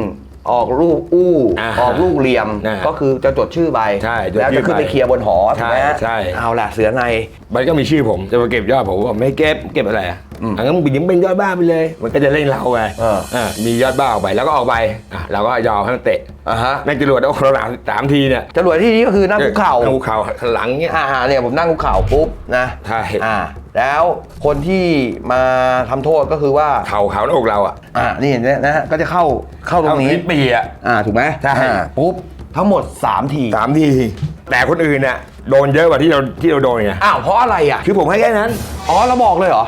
S2: ออกลูกอู้
S1: อ่า
S2: ออกลูกเหลี่ยม
S1: อ่า
S2: ก็คือจะจดชื่อไป
S1: ใช่จด
S2: แล้ว
S1: ชื่
S2: จะ
S1: อ
S2: ขึ้นไป
S1: ไป
S2: เคลียร์บนหอถูกไหม
S1: ใช่ใช่
S2: เอาล่ะเสือใน
S1: มันก็มีชื่อผมจะมาเก็บยอดผมว่าไม่เก็บเก็บอะไรอะ
S2: อืม
S1: อันนั้นมึงยังเป็นยอดบ้าไปเลย มันก็จะเล่นเราไป
S2: เออ
S1: เออมียอดบ้าออกไปแล้วก็ออกไปอะเราก็ยอมให้มันเตะ
S2: อะฮะ
S1: แม่งจรวดเอาคนละสามทีเนี่ย
S2: จรวดที่นี้ก็คือนั่งคุกเข่า
S1: นั่งคุกเข่าหลังเงี้ย
S2: อ่าเนี่ยผมนั่งคุกเข่าปุ๊บนะ
S1: ใช่
S2: อ่า แล้วคนที่มาทำโทษก็คือว่า
S1: เข่าเขาหน้าอกเราอะ
S2: อ่า นี่เห็นไหมนะฮะ ก็จะเข้าเข้าตรงนี้
S1: เอลิ้ปีอะ
S2: อ่า ถูกไหม
S1: ใช่
S2: อ่าปุ๊บ ทั้งหมด 3 ที
S1: สามที แต่คนอื่นเนี่ย โดนเยอะกว่าที่เราที่เราโดนไง
S2: อ้าวเพราะอะไรอะ
S1: คือผมให้แค่นั้น
S2: อ๋อเราบอกเลยเหรอ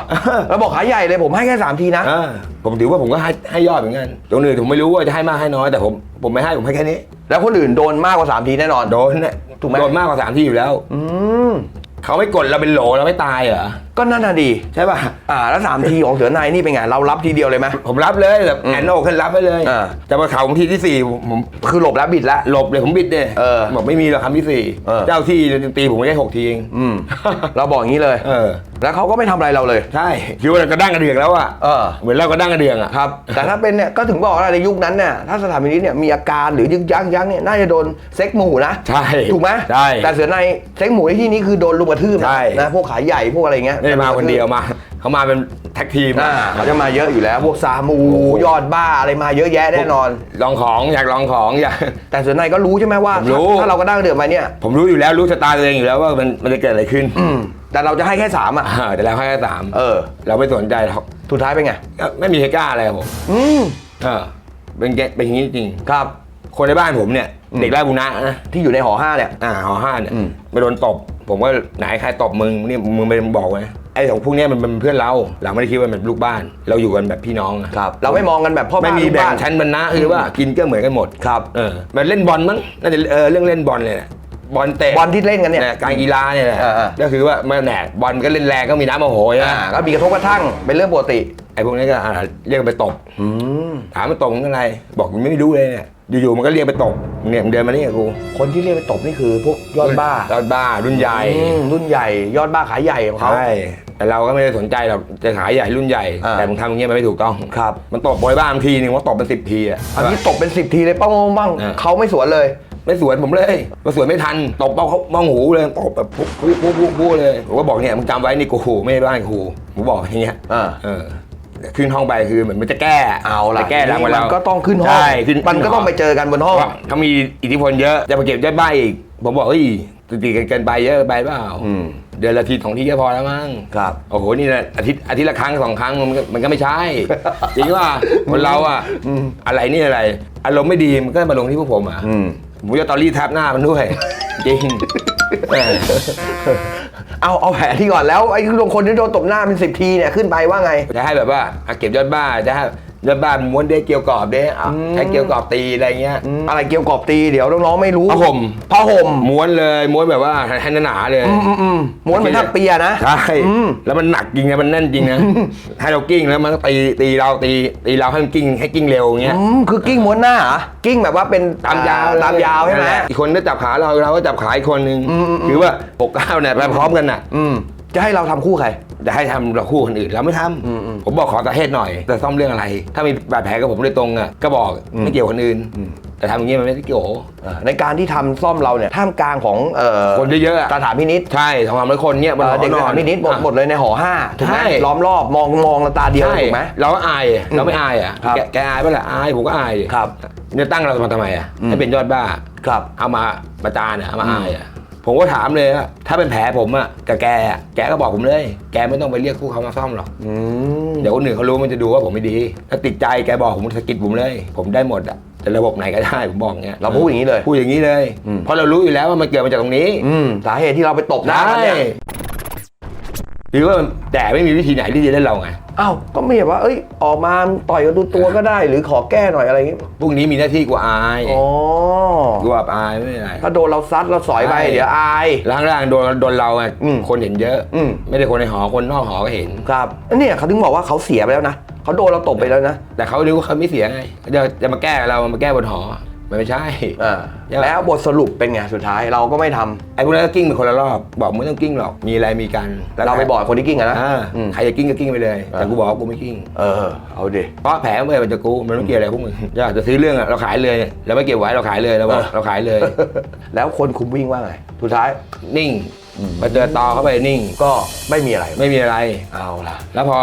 S2: เราบอกขาใหญ่เลยผมให้แค่3ทีนะ
S1: อ่าผมถือว่าผมก็ให้ให้ยอดเหมือนกันตรงอื่นผมไม่รู้ว่าจะให้มากให้น้อยแต่ผมผมไม่ให้ผมให้แค่นี้
S2: แล้วคนอื่นโดนมากกว่า3ทีแน่นอน
S1: โดนเนี่ย
S2: ถูกไหม
S1: โดนมากกว่าสามที่อยู่แล้ว
S2: อืม
S1: เขาไม่กดเราเป็นโหลเราไม่ตายเหรอ
S2: ก็นั่นน่ะดี
S1: ใช่ป่ะ
S2: อ่าแล้ว3ทีของเสือในนี่เป็นไงเรารับทีเดียวเลยไหม
S1: ผมรับเลยแบบ
S2: อืม
S1: แอนโอกขึ้นรับไปเลย
S2: อ่า
S1: แต่พอเขาทีที่สี่ผมผม
S2: คือหลบแล้วบิดแล้ว
S1: หลบเลยผมบิดเลย
S2: เออ
S1: บอกไม่มีหรอกคำที่สี่
S2: เออ
S1: เจ้าที่ตีผมไม่ได้หกทีเอง
S2: อืม เราบอกอย่างนี้เลย
S1: เออ
S2: แล้วเขาก็ไม่ทำอะไรเราเลย
S1: ใช่คือว่าเรากระด้างกระเดืองแล้วอะ
S2: เออ
S1: เหมือนเรากระด้างกระเดืองอะ
S2: ครับ แต่ถ้าเป็นเนี่ยก็ถึงบอกว่าในยุคนั้นเนี่ยถ้าสถาบันนี้เนี่ยมีอาการหรือยึกยักยักเนี่ยน่าจะโดนเซ็กหมู่นะ
S1: ใช่
S2: ถูกไหม
S1: ใช่
S2: แต่เสือในเซ็กหมู่ในที่นี้คือโดนลุมกระทืบนะ
S1: ใช่
S2: นะพวกขาใหญ่พวกอะไรเงี้ย
S1: ไม่ได้มาคนเดียวมา เขามาเป็นแท็กทีม
S2: อ่าเขาจะมาเยอะอยู่แล้ว พวกซามูยอดบ้าอะไรมาเยอะแยะแน่นอน
S1: ลองของอยากลองของอยาก
S2: แต่เสือในก็รู้ใช่ไหมว่า
S1: ผมรู้
S2: ถ้าเราก็ดั้งเดือดมาเนี่ย
S1: ผมรู้อยู่แล้วรู้ชะตาตัวเองอยู่แล้วว่ามันมันจะเกิดอะไรขึ้น
S2: อืม แต่เราจะให้แค่สามอะ
S1: อ่าแต่เราให้แค่สาม
S2: เออ
S1: เราไม่สนใจหรอก
S2: สุดท้ายเป็นไง
S1: ก็ไม่มีใครกล้าอะไรกับผม
S2: อืม
S1: เออเป็นแกเป็นอย่างนี้จริง
S2: ครับ
S1: คนในบ้านผมเนี่ย
S2: อืม
S1: เด็กไร่บุญนะนะ
S2: ที่อยู่ในหอห้าเนี่ย
S1: อ่าหอห้าเนี่ย
S2: อืม
S1: ไปโดนตบ ผมก็ไหนใครตบมึงนี่มึงไปบอกไว้ไอ้ของพวกเนี้ยมันเป็นเพื่อนเรา เราไม่ได้คิดว่ามันเป็นลูกบ้าน เราอยู่กันแบบพี่น้องอะ
S2: ครับ เราไม่มองกันแบบพ่อ
S1: ไม่
S2: บ้าน
S1: มี
S2: ลูก
S1: แบ่ง
S2: บ้าน
S1: ชั้นบรรณะคือว่ากินก็เหมือนกันหมด
S2: ครับ
S1: เออมันเล่นบอลมั้งน่าจะเออเรื่องเล่นบอลเลยแหละบอลเตะ
S2: บอลที่เล่นกันเนี่ย
S1: ยการกีฬาเนี่ยแหละ
S2: เออเออ
S1: ก็คือว่ามันแหนบอลก็เล่นแรงก็มีน้ำโมโหใช่ไหม
S2: อ่าก็มีกระทบกระทั่งเป็นเรื่องปกติ
S1: ไอ้พวกนี้ก็อ่าเรียกไปตบ
S2: อืม
S1: ถามมันตบมึงอะไร บอกมึงไม่รู้เลยเนี่ย อยู่ๆมันก็เรียกไปตบเนี่ยมึงเดินมานี่กับกู
S2: คนที่เรียกไปตบนี่คือพวกยอดบ้าย
S1: อดบ้ารุ่นใหญ่
S2: อืมรุ่นใหญ่ยอดบ้าขายใหญ่ของเขา
S1: ใช่ แต่เราก็ไม่ได้สนใจหรอกจะขายใหญ่รุ่นใหญ่
S2: อ่า
S1: แต่มึงทำอย่างเงี้ยมันไม่ถูกต้อง
S2: ครับ
S1: มันตบบอยบ้างทีนึงว่าตบเป็นสิบทีอะ
S2: อันนี้ตบเป็นสิบทีเลยป้องบ้าง
S1: อ่า
S2: เขาไม่สวนเลย
S1: ไม่สวนผมเลยมาสวนไม่ทันตบเป้าเขามองหูเลยตบแบบปุ๊บปุ๊บปุ๊บปุ๊บปุ๊บเลยผมก็บอกเนี่ยมึงจำไว้นี่กูไม่ได้บ้านกูผมบอกอย่างเงี้ย
S2: อ่า
S1: เออขึ้นห้องไปคือเหมือนมันจะแก้
S2: เอาละ
S1: จะแก้หลัง
S2: มั
S1: มาแล้ว
S2: ก็ต้องขึ้นห้อง
S1: ใช่ขึ้น
S2: มันก็ต้องไปเจอกันบนห้อง
S1: เพราะเขามีอิทธิพลเยอะจะมาเก็บยอดบ้าอีก ผมบอกเฮ้ยตีกันเกินไปเยอะไปเปล่า
S2: อืม
S1: เดือนละทีสองทีก็พอแล้วมั้ง
S2: ครับ
S1: โอ้โหนี่นะอาทิตย์อาทิตย์ละครั้งสองครั้งมันก็มันก็ไม่ใช่ จริงว่าคนเราอะ
S2: อืม
S1: อะไรนี่อะไร อารมณ์ไม่ดีมันก็มาลงที่พวกผมอะ
S2: อืม
S1: ผมจะตอรี่ทับหน้ามันด้วย จริงแหม
S2: เอาเอาแผลที่ก่อนแล้วไอ้คนคนที่โดนตบหน้าเป็นสิบทีเนี่ยขึ้นไปว่าไง
S1: จะให้แบบว่าอะเก็บยอดบ้าจะให้ ยอดบ้าม้วนเด้เกี่ยวกรอบเด้อะ
S2: อืม
S1: ใช้เกี่ยวกรอบตีอะไรเงี้ย
S2: อะไรเกี่ยวกอบตีเดี๋ยวน้องๆไม่รู้
S1: ผ้าห่ม
S2: ผ้าห่ม
S1: ม้วนเลยม้วนแบบว่าให้หนาๆเลย
S2: อืมอืมอืมม้วนเหมือนทับเปียนะ
S1: ใช่
S2: อืม
S1: แล้วมันหนักจริงนะมันแน่นจริงนะให้เรากิ้งแล้วมันก็ตีตีเราตีตีเราให้มันกิ้งให้กิ้งเร็วอย่างเงี้ย
S2: อืมคือกิ้งม้วนหน้าเหรอกิ้งแบบว่าเป็น
S1: ตามยาว
S2: ตามยาวใช่ไหม
S1: นั่นแะอีกคนก็จับขาเราเราก็จับขาอีกคนนึง
S2: อืมอืมอืม
S1: คือว่าหกเก้าเนี่ยไปพร้อมกันน่ะ
S2: อืม จะให้เราทำคู่ใคร
S1: จะให้ทำเราคู่คนอื่นเราไม่ทำ
S2: อืมอืม
S1: ผมบอกขอตาเทศหน่อย แต่ซ่อมเรื่องอะไร ถ้ามีบาดแผลกับผมโดยตรงอะก็บอก
S2: อืม
S1: ไม่เกี่ยวกับคนอื่น
S2: อืม
S1: แต่ทำอย่างนี้มันไม่ได้เกี่ยว
S2: เอ่อในการที่ทำซ่อมเราเนี่ยท่ามกลางของเอ่อ
S1: คนเยอะๆอะ
S2: สถานพินิษ
S1: ใช่สองสามร้อยคนเนี่ยบน
S2: เอ่
S1: ห
S2: อ
S1: อ
S2: เด็ก
S1: น
S2: ส
S1: อน
S2: ถานพินิษหมดหมดเลยในหอห้าถูกไหม
S1: ใช่
S2: ล้อมรอบมองมองตาเดียว
S1: ใช่
S2: ถูกไหม
S1: เราก็อายเราไม่อายอะ
S2: ครับ
S1: แกแกอายปะล่ะอายผมก็อาย
S2: ครับ
S1: เนี่ยตั้งเรามาทำไมอะ
S2: อืม
S1: ให้เป็นยอดบ้า
S2: ครับ
S1: เอามาประจานอะเอามาอายอะ ผมก็ถามเลยว่าถ้าเป็นแผลผมอะกับแกอะแกก็บอกผมเลย แกไม่ต้องไปเรียกผู้เขามาซ่อมหรอก
S2: อืม
S1: เดี๋ยวคนอื่นเขารู้มันจะดูว่าผมไม่ดี ถ้าติดใจแกบอกผมสะกิดผมเลย ผมได้หมดอะจะระบบไหนก็ได้ผมบอกเงี้ย
S2: เราพูดอย่างนี้เลย
S1: พูดอย่างนี้เลย
S2: อืม
S1: เพราะเรารู้อยู่แล้วว่ามันเกิดมาจากตรงนี้
S2: อืมสาเหตุที่เราไปตบหน้ามันเนี่ย
S1: หรือว่าแต่ไม่มีวิธีไหนที่จะได้เราไง
S2: อ้าวก็ไม่เห็นว่า เอ้ย ออกมาต่อยกันตัวตัวๆก็ได้ หรือขอแก้หน่อยอะไรอย่างงี้
S1: พวกนี้มีหน้าที่กูอาย
S2: อ๋อ
S1: กูอับอายไม่เป็นไร
S2: ถ้าโดนเราซัดเราสอยไป
S1: ใช่
S2: เดี๋ยวอาย
S1: ล่างๆโดนโดนเราไง
S2: อืม
S1: คนเห็นเยอะ
S2: อืม
S1: ไม่ได้คนในหอคนนอกหอก็เห็น
S2: ครับเนี่ยเขาถึงบอกว่าเขาเสียไปแล้วนะเขาโดนเราตบไปแล้วนะ
S1: แต่เขารู้ว่าเขาไม่เสียไงจะจะมาแก้กับเรามาแก้บนหอ มันไม่ใช่
S2: อ่า
S1: ใช่ปะ
S2: แล้วบทสรุปเป็นไงสุดท้ายเราก็ไม่ทำ
S1: ไอ้พวกนั้นก็กิ้งเป็นคนละรอบ บอกไม่ต้องกิ้งหรอก มีอะไรมีกันแล้ว
S2: เราไปบอกคนที่กิ้งอะนะ
S1: อ่า
S2: อืม
S1: ใครจะกิ้งก็กิ้งไปเลย
S2: อ่า
S1: แต่กูบอกว่ากูไม่กิ้ง
S2: เออ เอาดิ
S1: เพราะแผลมันเป็นจากกูมันไม่เกี่ยวอะไรพวกมึงอยากจะซื้อเรื่องอะเราขายเลยเนี่ยเราไม่เก็บไว้เราขายเลยเราบอก
S2: เออ
S1: เราขายเลย
S2: แล้วคนคุมวิ่งว่าไงสุดท้าย
S1: นิ่ง พอเจอตอเข้าไปนิ่ง
S2: ก็ไม่มีอะไร
S1: ไม่มีอะไร
S2: เอาล่ะ
S1: แล้วพอ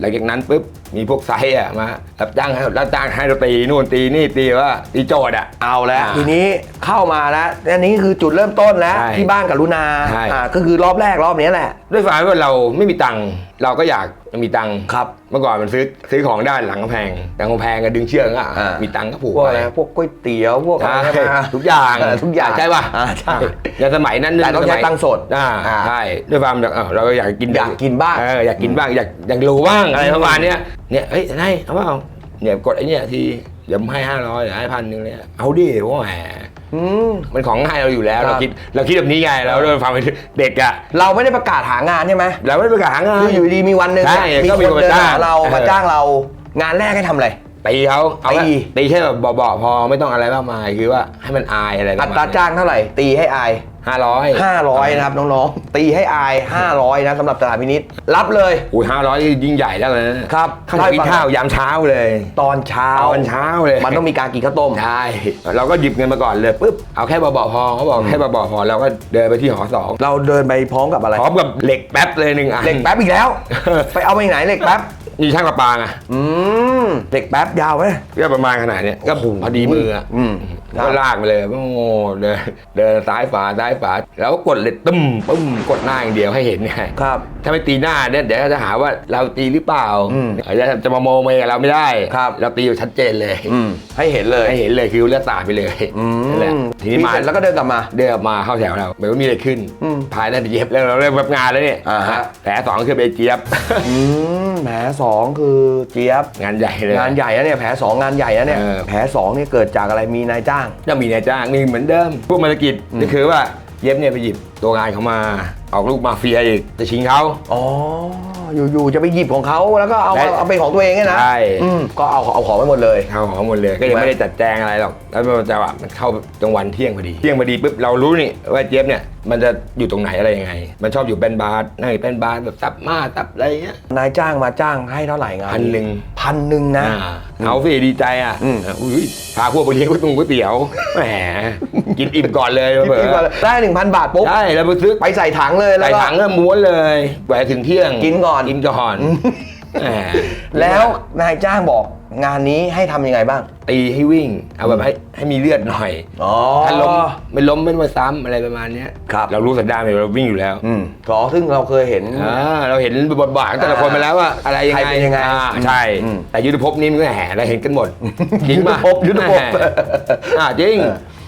S1: หลังจากนั้นปุ๊บมีพวกไซต์อะมารับจ้างให้รับจ้างให้เราตีนู่นตีนี่ตีว่าตีโจทย์อะ
S2: เอาแล้ว
S1: อ่า
S2: ทีนี้เข้ามาแล้วอันนี้คือจุดเริ่มต้นแล้ว
S1: ใช่
S2: ที่บ้านกับลุนา
S1: ใช่
S2: อ่าก็คือรอบแรกรอบนี้แหละ
S1: ด้วยความที่ว่าเราไม่มีตังค์ เราก็อยากมีตังค์
S2: ครับ
S1: เมื่อก่อนมันซื้อซื้อของได้หลังกำแพงแต่กำแพงก็ดึงเชือกอะ
S2: อ่ามี
S1: มีตังค์ก็ผูก
S2: พวก
S1: ไป
S2: อะไรพวกก๋วยเตี๋ยวพวกอะไร
S1: ใช่
S2: ใช่ไหม
S1: ทุกอย่าง
S2: เทุกอย่าง
S1: ใช่ป่ะ
S2: อ่าใช่
S1: อย่างสมัยนั้น
S2: แต่ต้องใช้
S1: สมัย
S2: ตังค์สด
S1: อ่า
S2: อ่า
S1: ใช่ด้วยความแบบเอ้าเราก็อยากกิน
S2: อยากกินบ้าง
S1: เอออยากกินบ้างอยากอยากรู้บ้างอะไรประมาณเนี้ยเนี่ยเฮ้ยนายเอาเปล่าเนี่ยกดไอ้เนี่ยทีเดี๋ยวผมให้ห้าร้อยเดี๋ยวให้พันหนึ่งเลยเอาดิเพราะว่าแหม
S2: อืม
S1: มันของง่ายเราอยู่แล้ว
S2: ครับ
S1: เราคิดเราคิดแบบนี้ไงเราเริ่มฟังไปเด็กอะ
S2: เราไม่ได้ประกาศหางานใช่ไหม
S1: เราไม่ได้ไปกหางาน
S2: คืออยู่ดีมีวันหนึ่ง
S1: ใช่
S2: มี
S1: ก็
S2: ค
S1: มี
S2: น
S1: คน
S2: เดิน
S1: จ้าง
S2: หาเรา
S1: เออ
S2: มาจ้างเรางานแรกให้ทำอะไร
S1: ตีเขาเอาแค่
S2: ตี
S1: ตีแค่แบบเบาๆพอไม่ต้องอะไรมากมายคือว่าให้มันอายอะไรประ
S2: อั
S1: มาณ
S2: ตราจ้างเท่าไหร่ ตีให้อาย
S1: ห้าร้อย
S2: 500นะครับน้องๆ ตีให้อาย 500นะสำหรับตลาดพินิษรับเลย
S1: อุ้ยห้าร้อยยิ่งใหญ่แล้วนะครับข้าว
S2: ได้
S1: กิน
S2: ปะ
S1: ข้าวยามเช้าเลย
S2: ตอนเช้า
S1: ตอนเช้าเลย
S2: มันต้องมีการกินข้าวต้ม
S1: ใช่ เราก็หยิบเงินมาก่อนเลยปุ๊บ เอาแค่เบาๆพอเขาบอกแค่เบาๆพอเราก็เดินไปที่หอสอง
S2: เราเดินไปพร้อมกับอะไร
S1: พร้อมกับเหล็กแป๊บเลยหนึ่งอัน
S2: เหล็กแป๊บอีกแล้ว ไปเอาไปไหนเหล็กแป๊บ
S1: นี่ช่างประปาไง
S2: อืมเหล็กแป๊บยาวไหม
S1: ก็ประมาณขนาดเนี้ยก็พอดีมืออะ
S2: อืม
S1: ก็ลากไปเลยโอ้โหเดินเดินซ้ายฝาซ้ายฝาแล้วก็กดเหล็กตึ้มปึ้มกดหน้าอย่างเดียวให้เห็นไง
S2: ครับ
S1: ถ้าไม่ตีหน้าเนี่ยเดี๋ยวเขาจะหาว่าเราตีหรือเปล่า
S2: อืม
S1: อาจจะจะมาโมเมกับเราไม่ได้
S2: ครับ
S1: เราตีอยู่ชัดเจนเลย
S2: อืมให้เห็นเลย
S1: ให้เห็นเลยคือเลือดสาดไปเลย
S2: อื
S1: นั่นแหละ
S2: ม
S1: ทีนี้มา
S2: เสร็จแล้วก็เดินกลับมา
S1: เดินออกมาเข้าแถวเราเหมือนว่ามีอะไรขึ้น
S2: อืม
S1: พายได้ไปเย็บแล้วเราเริ่มรับงานแล้วเนี่ย
S2: อ่าฮะ
S1: แผลสองคือไปเจี๊ยบ
S2: อืมแผลสองคือเจี๊ยบ
S1: งานใหญ่เลย
S2: งานใหญ่นะเนี่ยแผลสองงานใหญ่นะเนี่ย
S1: เออ
S2: แผลสองเนี่ยเกิดจากอะไรมีนายจ้าง
S1: ก็มีนายจ้างนี่เหมือนเดิม พวกมาตกิจนี่คือว่าเย็บเนี่ยไปหยิบตัวงานเขามาออกลูกมาเฟียอีกจะชิงเขา
S2: อ๋ออยู่ๆจะไปหยิบของเขาแล้วก็เอา
S1: ได้
S2: เอาเป็นของตัวเองเนี่ยนะ
S1: ใช่
S2: อืมก็เอาเอาของไปหมดเลย
S1: เขาของหมดเลยก็ยังไม่ได้จัดแจงอะไรหรอก แล้วมันจะว่ามันเข้าตรงวันเที่ยงพอดี เที่ยงพอดีปุ๊บเรารู้นี่ว่าเจี๊ยบเนี่ยมันจะอยู่ตรงไหนอะไรยังไง มันชอบอยู่เป็นบาร์นั่งอยู่เป็นบาร์แบบตับมาตับอะไรเงี้ย
S2: นายจ้างมาจ้างให้เท่าไหร่งาน
S1: พันหนึ่ง
S2: พันหนึ่งนะ
S1: อ่าเอาสิดีใจอะ
S2: อืม
S1: อุ้ยพาพวกไปเลี้ยงก๋วยตงก๋วยเตี๋ยวแหมกินอิ่มก่อนเลย
S2: คิด
S1: เบอ
S2: ดีกว่าได้หนึ่งพันบาทปุ๊บ
S1: ใช่แล้วไปซื้อ
S2: ไปใส่ถังเลยแล้ว
S1: ใส่
S2: ก็
S1: ถังก็ม้วนเลยแหวะถึงเที่ยง
S2: กินก่อน
S1: กินก่อนแหม
S2: แล้วนายจ้างบอก งานนี้ให้ทำยังไงบ้าง
S1: ตีให้วิ่ง เอาแบบให้ให้มีเลือดหน่อย
S2: อ๋อ
S1: ถ้าล้มไม่ล้มไม่มาซ้ำอะไรประมาณเนี้ย
S2: ครับ
S1: เรารู้สันดานเลยเราวิ่งอยู่แล้ว
S2: อืมก็ซึ่งเราเคยเห็น
S1: อ่าเราเห็นบทบาทของแต่ละคนมาแล้วว่าอะไรยัง
S2: ใคร
S1: ไง
S2: เป็นยังไง
S1: อ่าใช่
S2: อืม
S1: แต่ยุทธภพนี้มันก็แห่เราเห็นกันหมดจริงป่ะ
S2: ยุทธภพยุทธภพ
S1: แหมอ่าจริง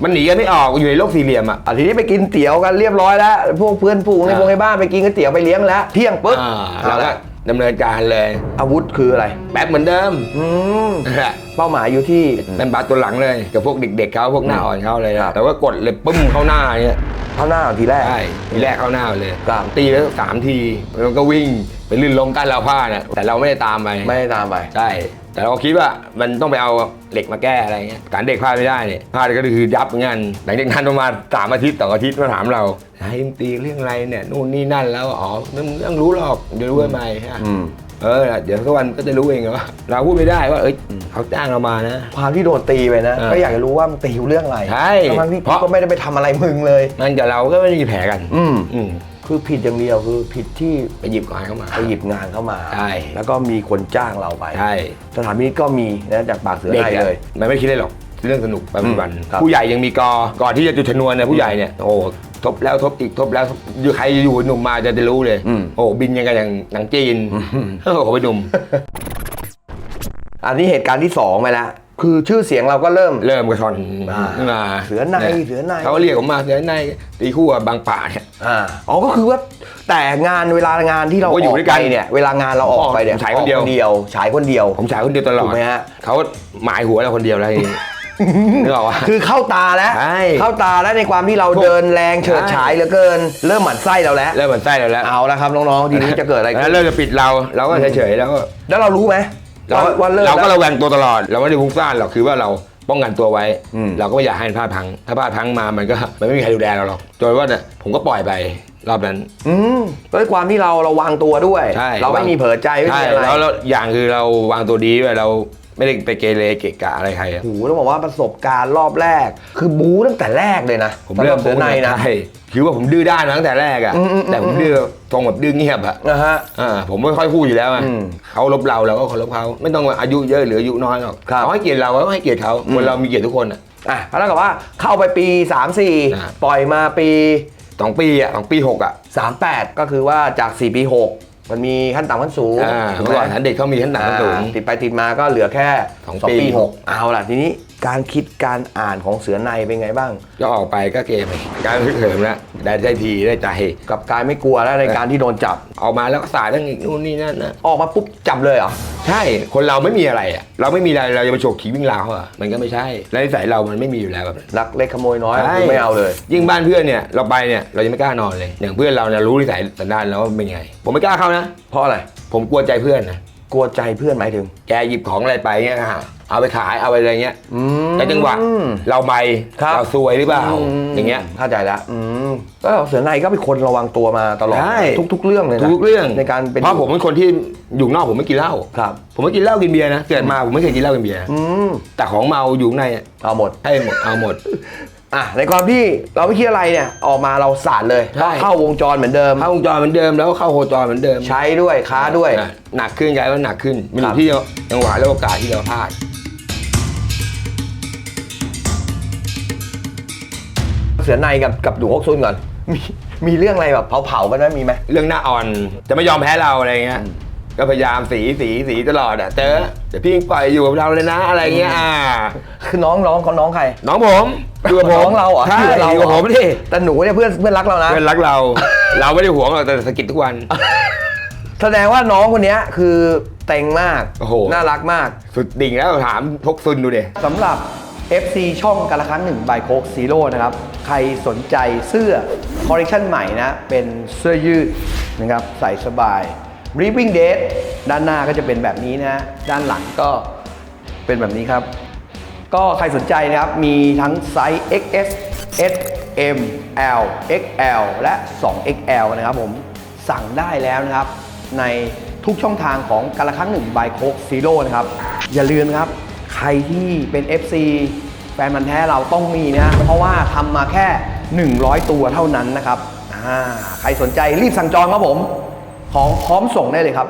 S1: มันหนีกันไม่ออกอยู่ในโลกสี่เหลี่ยมอะ
S2: อะทีนี้ไปกินเตี๋ยวกันเรียบร้อยแล้ว พวกเพื่อนฝูงใน
S1: อ่า
S2: พวกในบ้านไปกินก๋วยเตี๋ยวไปเลี้ยงแล้ว เที่ยงปุ๊บ
S1: อ่า
S2: เอา
S1: เราก็
S2: ละ
S1: ดำเนินการเลย
S2: อาวุธคืออะไร
S1: แป๊บเหมือนเดิม
S2: อืม
S1: นั่นแหละ
S2: เป้าหมายอยู่ที่
S1: เป็นบาสตัวหลังเลยกับพวกเด็กๆเขาพวกหน้าอ่อนเขาเลย
S2: ครับ
S1: แต่ว่ากดเลยปุ้มเข้าหน้าเนี่ย
S2: เข้าหน้าทีแรก
S1: ใช่ทีแรกเข้าหน้าเลย
S2: ครับ
S1: ตีแล้วสามทีแล้วก็วิ่งไปลื่นล้มก้านเราวผ้าเนี่ยแต่เราไม่ได้ตามไป
S2: ไม่ได้ตามไป
S1: ใช่ แต่เราก็คิดว่ามันต้องไปเอาเหล็กมาแก้อะไรเงี้ยการเด็กพลาดไม่ได้เนี่ยพลาดก็คือยับเหมือนกันหลังจากนั้นประมาณสามอาทิตย์สองอาทิตย์มาถามเราไอ้มึงตีเรื่องอะไรเนี่ยนู่นนี่นั่นแล้วอ๋อมึงไม่ต้องรู้หรอกเดี๋ยวรู้ทำไมฮะ
S2: อืม
S1: เออเดี๋ยวสักวันก็จะรู้เองว่าเราพูดไม่ได้ว่าเอ้ยเขาจ้างเรามานะ
S2: ความที่โดนตีไปนะ
S1: เออ
S2: ก็อยากจะรู้ว่ามันตีเรื่องอะไร
S1: ใช่
S2: ทั้งๆที่
S1: เพราะ
S2: ก็ไม่ได้ไปทำอะไรมึงเลย
S1: มันกับเราก็ไม่ได้มีแผลกัน
S2: อืม
S1: อืม
S2: คือผิดอย่างเดียวคือผิดที่
S1: ไปหยิบก่อนเข้ามา
S2: ไปหยิบงานเข้ามา
S1: ใช่
S2: แล้วก็มีคนจ้างเราไป
S1: ใช่
S2: สถานพินิจก็มีนะจากปากเสือ
S1: เด็ก
S2: ไทย
S1: อะ
S2: เลย
S1: มันไม่คิดได้หรอกเรื่องสนุกไปวัน
S2: อืมครับ
S1: ผู้ใหญ่ยังมีกอก่อนที่จะจุดชนวนเนี่ยผู้ใหญ่เนี่ยโอ้ทบแล้วทบอีกทบแล้วอยู่ใครอยู่หนุ่มมาจะได้รู้เลย
S2: อืม
S1: โอ้บินยังไงอย่างหนังจีนโอ้โหไปหนุ่ม
S2: อันนี้เหตุการณ์ที่สองไปแล้ว คือชื่อเสียงเราก็เริ่ม
S1: เริ่มกระชอน
S2: อ่า
S1: ขึ้นมา
S2: เสือในเสือใน
S1: เขาเรียกผมมาเสือในตีคู่กับบางป่าเนี่ย
S2: อ่าอ๋อก็คือว่าแต่งานเวลางานที่เรา
S1: ผมก็อยู่ด้วยกัน
S2: ไปเนี่ย เวลางานเราออกไปเนี่ย
S1: ผมฉายคนเดียว
S2: ออกฉายคนเดียว
S1: ผมฉายคนเดียวตลอด
S2: ถูกไหมฮะ
S1: เขาหมายหัวเราคนเดียวแล้วทีนี้นึกออกว่า
S2: คือเข้าตาแล้ว
S1: ใช่
S2: เข้าตาแล้วในความที่เราเดินแรงเฉิดฉายเหลือเกิน เริ่มหมั่นไส้เราแล้ว
S1: เริ่มเหมือนไส้เราแล้ว
S2: เอาละครับน้องๆทีนี้จะเกิดอะไร
S1: แล้
S2: ขึ้
S1: วนเริ่มจะปิดเราเราก็เฉยๆแล้วก็
S2: แล้วเรารู้ไหม
S1: เรา
S2: ว่าว่าเริ่ม
S1: เราก็
S2: แล้ว
S1: ระแวงตัวตลอด เราไม่ได้ฟุ้งซ่านหรอกคือว่าเราป้องกันตัวไว้
S2: อืม
S1: เราก็ไม่อยากให้มันพลาดพลัง ถ้าพลาดพลังมามันก็ มันไม่มีใครดูแลเราหรอกจนว่าเนี่ยผมก็ปล่อยไปรอบนั้น
S2: อืมด้วยความที่เราระวังตัวด้วย
S1: ใช่
S2: เราไม่มีเผลอใจไม่
S1: ใช่
S2: มีอะไร
S1: แล้วแล้วอย่างคือเราวางตัวดีด้วยเรา ไม่ได้ไปเกเรเกะกะอะไรใครอะ
S2: โอ้โหต้องบอกว่าประสบการณ์รอบแรก คือบู๊ตั้งแต่แรกเลยนะ
S1: ผมเริ่ม
S2: สำหบเสือในนะ
S1: ใช่คือว่าผมดื้อด้านมาตั้งแต่แรกอะ
S2: อืมอืมอืม
S1: แต่ผมดื้อตรงแบบดื้อเงียบอะ
S2: นะฮะ
S1: อ่าผมไม่ค่อยพูดอยู่แล้วอะ
S2: อืม
S1: เขาลบเราเราก็เคารพเขาไม่ต้องว่าอายุเยอะหรืออายุน้อยหรอก
S2: ครับ
S1: เขาให้เกียรติเราก็ให้เกียรติเขาคนเรามีเกียรติทุกคนอะ
S2: อะแล้วกับว่าเข้าไปปี
S1: อ่า
S2: 34 ปล่อยมาปี
S1: สองปีอะสองปีหกอะ
S2: 38 ก็คือว่าจาก 4 ปี 6 มันมีขั้นต่ำขั้นสูง
S1: อ่า
S2: ถูก
S1: เมื่อ
S2: ไหม
S1: ก่อนฐานเด็กเขามีขั้นต่ำขั้นสูง
S2: อ่าติดไปติดมาก็เหลือแค่
S1: สอง
S2: 2
S1: ปี
S2: ปี6เอาล่ะทีนี้ การคิดการอ่านของเสือในเป็นไงบ้าง
S1: ก็ออกไปก็เกมไปการฮึกเหิมแล้วได้ได้ทีได้ใจ
S2: กับการไม่กลัวแล้วในการที่โดนจับ
S1: ออกมาแล้วก็สายทั้งอีกนู่นนี่นั่นนะ
S2: ออกมาปุ๊บจับเลยเหรอ
S1: ใช่คนเราไม่มีอะไรอะเราไม่มีอะไรเราจะไปโฉกขี่วิ่งราวเขาอะมันก็ไม่ใช่และนิสัยเรามันไม่มีอยู่แล้วแบบนั้น
S2: รักเล็กขโมยน้อย
S1: ใช่
S2: คือไม่เอาเลย
S1: ยิ่งบ้านเพื่อนเนี่ยเราไปเนี่ยเราจะไม่กล้านอนเลย อย่างเพื่อนเราเนี่ยรู้นิสัยสันดานแล้วว่าเป็นไง ผมไม่กล้าเข้านะ
S2: เพราะอะไร
S1: ผมกลัวใจเพื่อนนะ
S2: กลัวใจเพื่อนหมายถึง
S1: แกหยิบของอะไรไปเงี้ยค่ะเอาไปขายเอาไปอะไรเงี้ย
S2: อืม
S1: แต่จังหวะเราไม่
S2: ครับ
S1: เราซวยหรือเปล่า
S2: ม
S1: อย่างเงี้ย
S2: เข้าใจแล้วอืมก็เสือในก็เป็นคนระวังตัวมาตลอด
S1: ใช่
S2: ทุก ๆ เรื่องเลยนะ
S1: ทุกเรื่อง
S2: ในการเป็น
S1: เพราะผมเป็นคนที่อยู่นอกผมไม่กินเหล้า
S2: ครับ
S1: ผมไม่กินเหล้ากินเบียร์นะเกิดมาผมไม่เคยกินเหล้ากินเบียร์นะ
S2: อืม
S1: แต่ของเมาอยู่ข้างในอะ
S2: เอาหมด
S1: ให้หมดเอาหมด
S2: อะในความที่เราไม่คิดอะไรเนี่ยออกมาเราสาดเลย
S1: ใช่
S2: เข้าวงจรเหมือนเดิม
S1: เข้าวงจรเหมือนเดิมแล้วก็เข้าโคจรเหมือนเดิม
S2: ใช้ด้วยค้าด้วย
S1: อะหนักขึ้นกลายว่าหนักขึ้นมันอ
S2: ครั
S1: ยู่
S2: บ
S1: ที่จังหวะและโอกาสที่เราพลาด
S2: เสือในกับกับดูฮกซุนก่อน มีมีเรื่องอะไรแบบเผาๆกันไหมมีไหม
S1: เรื่องหน้าอ่อนจะไม่ยอมแพ้เราอะไรเงี้ย ก็พยายามสีสีสีตลอดอะเจอเดี๋ยวพี่ปล่อยอยู่กับเราเลยนะอะไรเงี้ยอ่า
S2: คือน้องน้องเขาน้องใคร
S1: น้องผมอยู่กับผม
S2: น้องเราเหรอ
S1: ใช่
S2: อยู่กับเรา
S1: อยู่กับผมดิ
S2: แต่หนูเนี่ยเพื่อนเพื่อนรักเรานะ
S1: เพื่อนรักเรา เราไม่ได้หวงหรอกแต่สะกิดทุกวัน
S2: แสดงว่าน้องคนเนี้ยคือเต็งมาก
S1: โอ้โห
S2: น่ารักมาก
S1: สุดดิ่งแล้วถามพกซุนดูดิ
S2: สำหรับ FC ช่องกันละครั้งหนึ่งบายโคกซีโร่นะครับ ใครสนใจเสื้อคอลเลคชันใหม่นะ เป็นเสื้อยืดนะครับใส่สบาย Ripping Date ด้านหน้าก็จะเป็นแบบนี้นะ ด้านหลังก็เป็นแบบนี้ครับ ก็ใครสนใจนะครับ มีทั้งไซส์ XS S M L XL และ 2XL นะครับผม สั่งได้แล้วนะครับ ในทุกช่องทางของกันละครั้งหนึ่งบายโคกซีโร่นะครับ อย่าลืมครับ ใครที่เป็น FC แฟนมันแท้เราต้องมีนะ เพราะว่าทำมาแค่ 100 ตัวเท่านั้นนะครับ ใครสนใจรีบสั่งจองครับผม ของพร้อมส่งได้เลยครับ